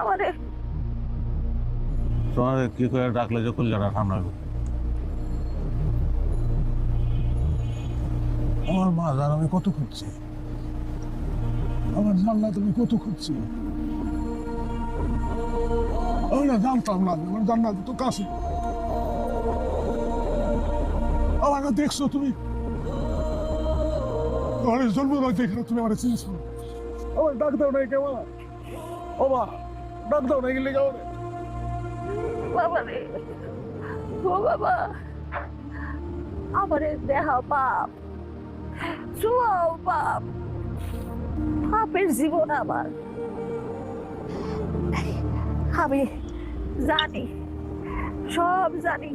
আমারে। তোমার কি করে ডাকলে যে কলকাতা ঠান্ডা হবে আমার মা জান আমি কত খুঁজছি। আমার জানলা তুমি কত খুঁজছি। আমি না জানতাম না, আমার জান্নাত তো কাছে আমার না দেখছ তুমি? আমার জন্ম নয় দেখে তুমি আমার চিনছো আমার ডাক দাও নাই কেমন ও মা। ডাক গেলে কেমন? বাবা আমারে দেহা পাপ চুয়াও পাপ, পাপের জীবন আমার। আমি জানি, সব জানি।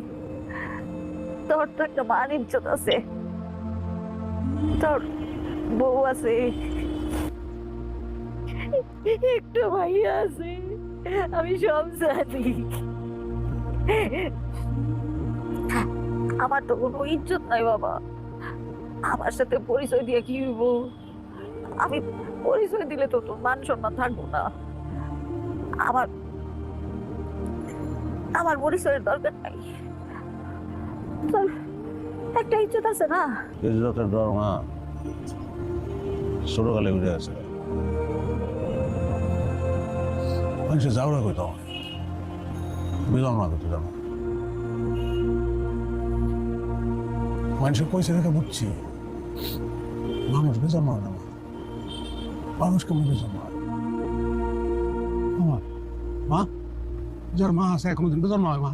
তোর তো একটা মান ইজ্জত আছে। তোর বউ আছে। একটু ভাইয়া আছে। আমি সব জানি। আমার তো কোনো ইজ্জত নাই, বাবা। আমার সাথে পরিচয় দিয়ে কি হইব? আমি পরিচয় দিলে তো তোর মান সম্মান থাকব না। আমার আমার পরিচয়ের দরকার নাই। একটা ইজ্জত আছে না? ইজ্জতের ডর মা ছোটকালে উঠে আছে। মানুষে যাওয়া কই তো বুঝলাম না কত জানো মানুষের পয়সা রেখে বুঝছি মানুষ বেজার নয় না মা। মানুষ কেমন বেজার নয় মা মা যার মা আছে কোনোদিন বেজার নয় মা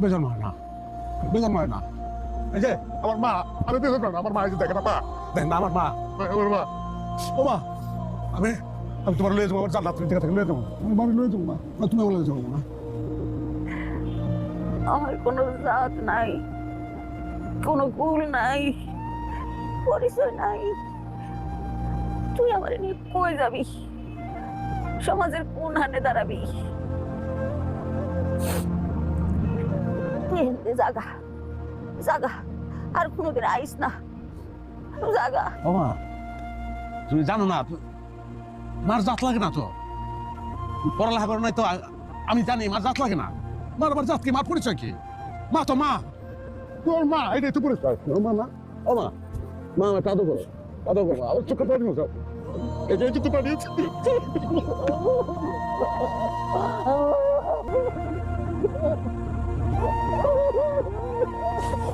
বেজার নয় না বেজার নয় না এই যে আমার মা আমি নয় না, আমার মা এই যে দেখে না মা দেখ না আমার আমার মা ও মা আমি আমি তোমার লয়ে যাব আমার জান্নাত তুমি থেকে লয়ে যাব। আমার বাড়ি লয়ে যাব মা না, তুমি বলে যাব না আমার কোনো জাত নাই কোনো কুল নাই পরিচয় নাই। তুই আমার নিয়ে কই যাবি? সমাজের কোন হানে দাঁড়াবি? জাগা জাগা আর কোনোদিন আইস না। জাগা। তুমি জানো না মার জাত লাগে না তো। পড়ালেখা করো নাই তো আমি জানি মার জাত লাগে না। মার আমার জাত কি? মার পরিচয় কি? মা তো মা। তোর মা এটাই তো পরিচয়। মা না? ও মা। মা আমার কাদো করো। কাদো করো। আমার চোখে পানি যাও এটাই তো পানি